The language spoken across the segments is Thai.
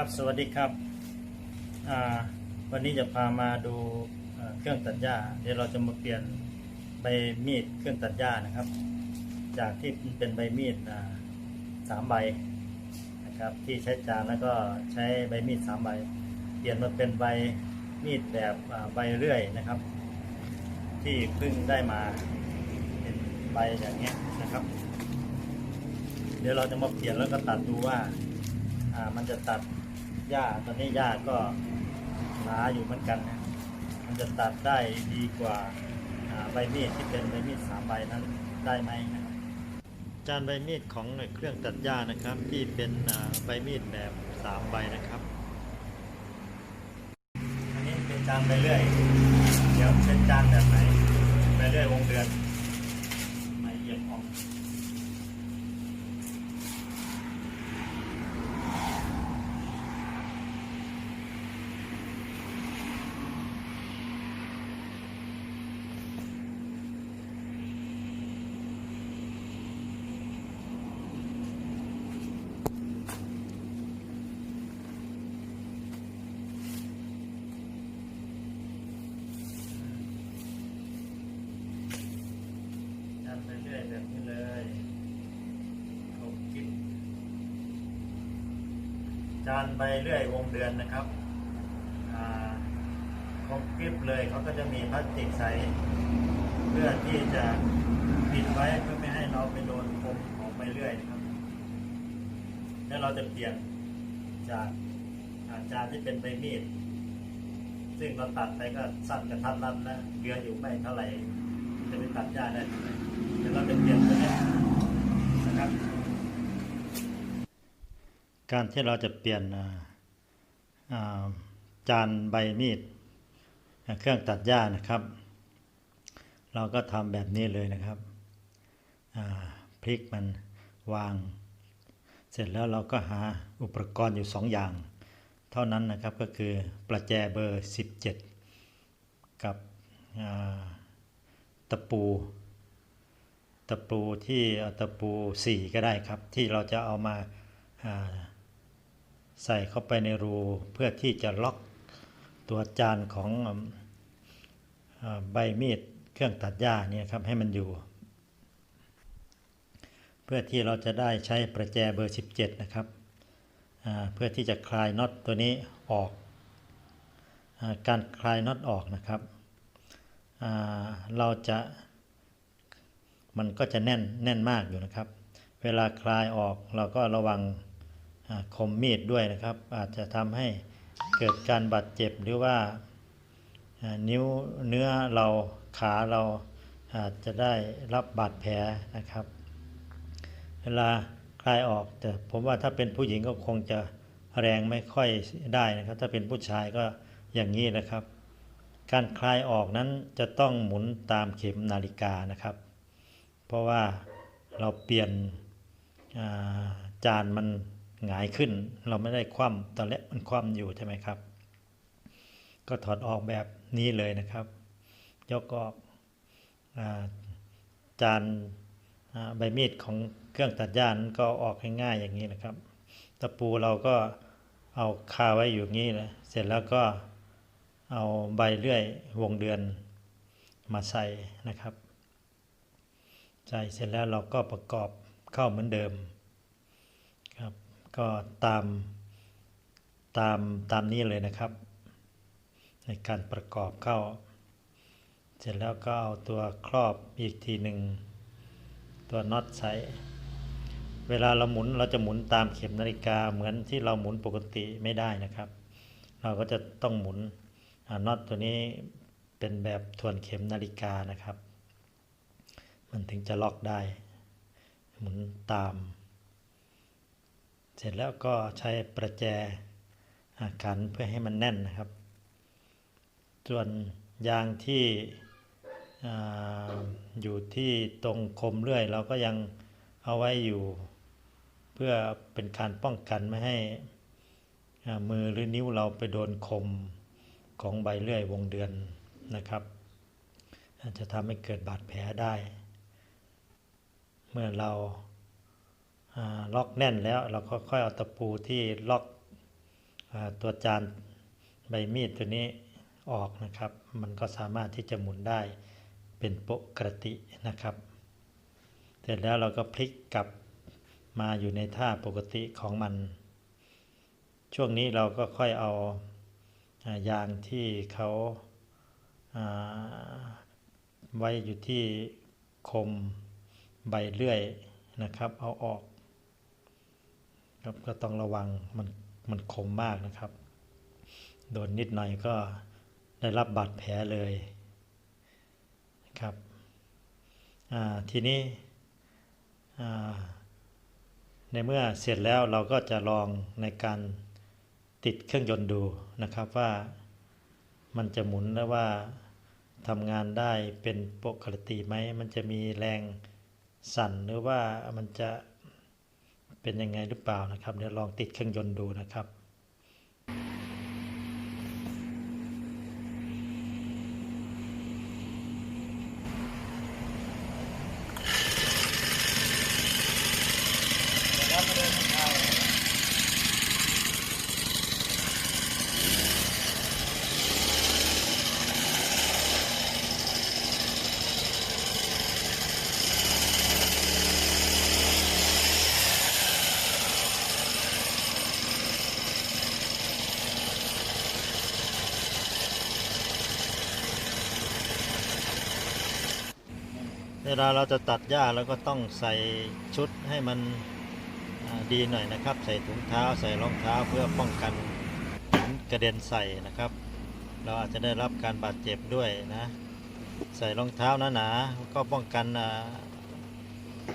ครับสวัสดีครับวันนี้จะพามาดูเครื่องตัดหญ้า เดี๋ยวเราจะมาเปลี่ยนใบมีดเครื่องตัดหญ้านะครับ จากที่เป็นใบมีดสามใบนะครับที่ใช้จานแล้วก็ใช้ใบมีดสามใบ เปลี่ยนมาเป็นใบมีดแบบใบเรื่อยนะครับ ที่เพิ่งได้มาเป็นใบอย่างเงี้ยนะครับ เดี๋ยวเราจะมาเปลี่ยนแล้วก็ตัดดูว่ามันจะตัด หญ้าตอนนี้หญ้าก็หนาอยู่เหมือนกันนะมันจะตัดได้ดีกว่าใบมีดที่เป็นใบมีดสามใบนั้นได้ไหมนะครับจานใบมีดของเครื่องตัดหญ้านะครับ ที่เป็นใบมีดแบบสามใบนะครับ อันนี้เป็นจานใบเลื่อย เดี๋ยวเป็นจานแบบไหนใบเลื่อยวงเดือนไม่เอียงออก ดันไปเรื่อย แบบนี้เลยเขาคิดจานไปเรื่อยวงเดือนนะครับอ่าคงกริบเลยเขาก็จะมีพลาสติกใสเพื่อที่จะปิดไว้เพื่อไม่ให้เราไปโดนคมของไปเรื่อยนะครับ แล้วเราจะเปลี่ยนจากอาจานที่เป็นใบมีด ซึ่งเราตัดไปก็สั้นกระทัดรัดนะเหลืออยู่ไม่เท่าไหร่จะไปตัดหญ้าได้ทำไม ดี๋ยวเราจะเปลี่ยนตัวนี้นะครับ การที่เราจะเปลี่ยนจานใบมีดเครื่องตัดหญ้านะครับ เราก็ทำแบบนี้เลยนะครับพลิกมันวาง เสร็จแล้วเราก็หาอุปกรณ์อยู่สองอย่าง เท่านั้นนะครับก็คือประแจเบอร์ 17 กับตะปู ตะปูที่ตะปูสี่ก็ได้ครับ ที่เราจะเอามาาใส่เข้าไปในรูเพื่อที่จะล็อกตัวจานของอใบมีดเครื่องตัดหญ้าเนี่ยครับให้มันอยู่ เพื่อที่เราจะได้ใช้ประแจเบอร์ 17 นะครับเพื่อที่จะคลายน็อตตัวนี้ออกอาการคลายน็อตออกนะครับเราจะ มันก็จะแน่นแน่นมากอยู่นะครับ เวลาคลายออกเราก็ระวังคมมีดด้วยนะครับ อาจจะทำให้เกิดการบาดเจ็บหรือว่านิ้วเนื้อเราขาเราอาจจะได้รับบาดแผลนะครับ เวลาคลายออกแต่ผมว่าถ้าเป็นผู้หญิงก็คงจะแรงไม่ค่อยได้นะครับ ถ้าเป็นผู้ชายก็อย่างนี้นะครับ การคลายออกนั้นจะต้องหมุนตามเข็มนาฬิกานะครับ เพราะว่าเราเปลี่ยนจานมันหงายขึ้น เราไม่ได้คว่ำตอนแรกมันคว่ำอยู่ใช่ไหมครับ ก็ถอดออกแบบนี้เลยนะครับ ยกออกอจานใบมีดของเครื่องตัดหญ้านั้นก็ออกง่ายๆอย่างนี้นะครับ ตะปูเราก็เอาคาไว้อยู่อย่างนี้นะเสร็จแล้วก็เอาใบเลื่อยวงเดือนมาใส่นะครับ ใส่เสร็จแล้วเราก็ประกอบเข้าเหมือนเดิมครับ ก็ตามตามตามนี้เลยนะครับ ในการประกอบเข้า เสร็จแล้วก็เอาตัวครอบอีกทีหนึ่งตัวน็อตใส่เวลาเราหมุนเราจะหมุนตามเข็มนาฬิกาเหมือนที่เราหมุนปกติไม่ได้นะครับ เราก็จะต้องหมุนน็อตตัวนี้เป็นแบบทวนเข็มนาฬิกานะครับ มันถึงจะล็อกได้ หมุนตาม เสร็จแล้วก็ใช้ประแจขันเพื่อให้มันแน่นนะครับ ส่วนยางที่อ่อยู่ที่ตรงคมเลื่อย เราก็ยังเอาไว้อยู่ เพื่อเป็นการป้องกันไม่ให้มือหรือนิ้วเราไปโดนคมของใบเลื่อยวงเดือนนะครับ จะทำให้เกิดบาดแผลได้ มื่อเราล็อกแน่นแล้วเราก็ค่อยเอาตะปูที่ล็อกอตัวจานใบมีดตัวนี้ออกนะครับ มันก็สามารถที่จะหมุนได้เป็นปกตินะครับ เสร็จแล้วเราก็พลิกกลับมาอยู่ในท่าปกติของมัน ช่วงนี้เราก็ค่อยเอาอายางที่เขาาไว้อยู่ที่คม ใบเลื่อยนะครับ เอาออกครับก็ต้องระวังมันมันคมมากนะครับ โดนนิดหน่อยก็ได้รับบาดแผลเลยครับทีนี้ในเมื่อเสร็จแล้วเราก็จะลองในการติดเครื่องยนต์ดูนะครับว่ามันจะหมุนและว่าทำงานได้เป็นปกติไหม มันจะมีแรง สั่นหรือว่ามันจะเป็นยังไงหรือเปล่านะครับ เดี๋ยวลองติดเครื่องยนต์ดูนะครับเเวลาเราจะตัดหญ้าเราก็ต้องใส่ชุดให้มันดีหน่อยนะครับ ใส่ถุงเท้าใส่รองเท้าเพื่อป้องกันหินกระเด็นใส่นะครับ เราอาจจะได้รับการบาดเจ็บด้วยนะ ใส่รองเท้าหนาๆก็ป้องกัน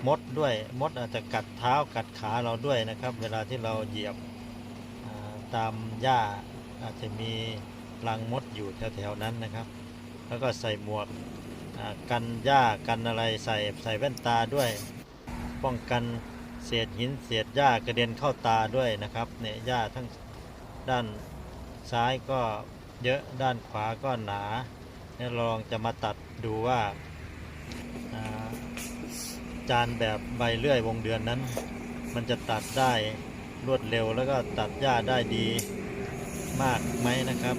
มดด้วยมดอาจจะกัดเท้ากัดขาเราด้วยนะครับ เวลาที่เราเหยียบตามหญ้าอาจจะมีรังมดอยู่แถวๆนั้นนะครับ แล้วก็ใส่หมวก กันหญ้ากันอะไรใส่ใส่แว่นตาด้วย ป้องกันเศษหินเศษหญ้ากระเด็นเข้าตาด้วยนะครับเนี่ยหญ้าทั้งด้านซ้ายก็เยอะด้านขวาก็หนาเนี่ยลองจะมาตัดดูว่าจานแบบใบเลื่อยวงเดือนนั้น มันจะตัดได้รวดเร็วแล้วก็ตัดหญ้าได้ดีมากไหมนะครับ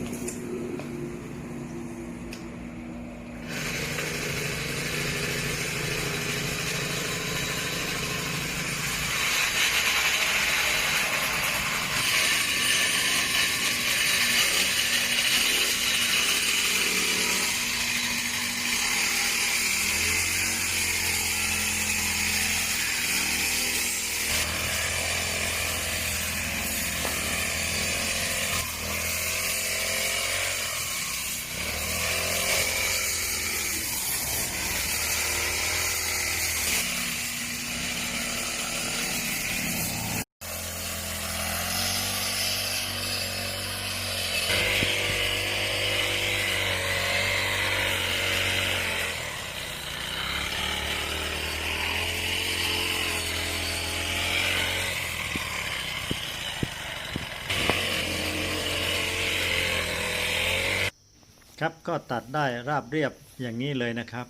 ครับก็ตัดได้ราบเรียบอย่างนี้เลยนะครับ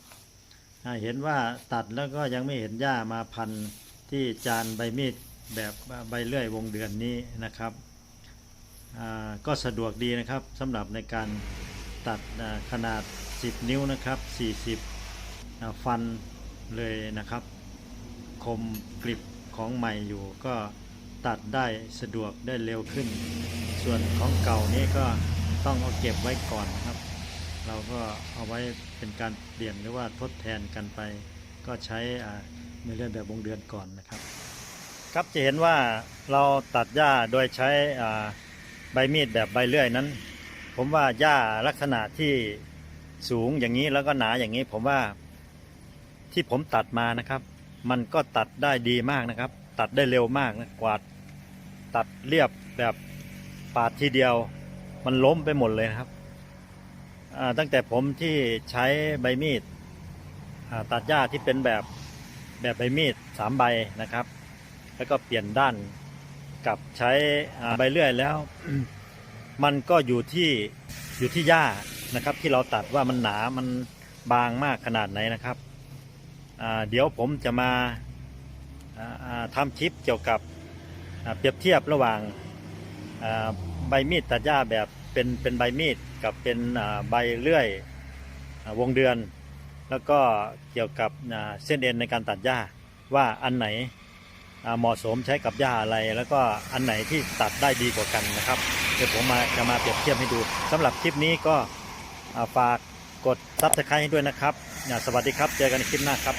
เห็นว่าตัดแล้วก็ยังไม่เห็นหญ้ามาพันที่จานใบมีดแบบใบเลื่อยวงเดือนนี้นะครับก็สะดวกดีนะครับสำหรับในการตัดขนาด 10 นิ้วนะครับ 40 ฟันเลยนะครับ คมกริบของใหม่อยู่ก็ตัดได้สะดวกได้เร็วขึ้น ส่วนของเก่านี้ก็ต้องเอาเก็บไว้ก่อนนะครับ เราก็เอาไว้เป็นการเปลี่ยนหรือว่าทดแทนกันไป ก็ใช้ในเรื่องแบบวงเดือนก่อนนะครับ ครับจะเห็นว่าเราตัดหญ้าโดยใช้ใบมีดแบบใบเลื่อยนั้น ผมว่าหญ้าลักษณะที่สูงอย่างนี้แล้วก็หนาอย่างนี้ผมว่าที่ผมตัดมานะครับ มันก็ตัดได้ดีมากนะครับ ตัดได้เร็วมากนะกวาดตัดเรียบแบบปาดทีเดียว มันล้มไปหมดเลยนะครับ ตั้งแต่ผมที่ใช้ใบมีดตัดหญ้าที่เป็นแบบแบบใบมีดสามใบนะครับ แล้วก็เปลี่ยนด้านกับใช้ใบเลื่อยแล้ว มันก็อยู่ที่อยู่ที่หญ้านะครับ ที่เราตัดว่ามันหนามันบางมากขนาดไหนนะครับเดี๋ยวผมจะมาทำคลิปเกี่ยวกับเปรียบเทียบระหว่างใบมีดตัดหญ้าแบบเป็นเป็นใบมีด กับเป็นใบเลื่อยวงเดือน แล้วก็เกี่ยวกับเส้นเอ็นในการตัดหญ้าว่าอันไหนเหมาะสมใช้กับหญ้าอะไร แล้วก็อันไหนที่ตัดได้ดีกว่ากันนะครับเดี๋ยวผมมาจะมาเปรียบเทียบให้ดูสำหรับคลิปนี้ก็ฝากกดซับสไครต์ให้ด้วยนะครับ สวัสดีครับ เจอกันในคลิปหน้าครับ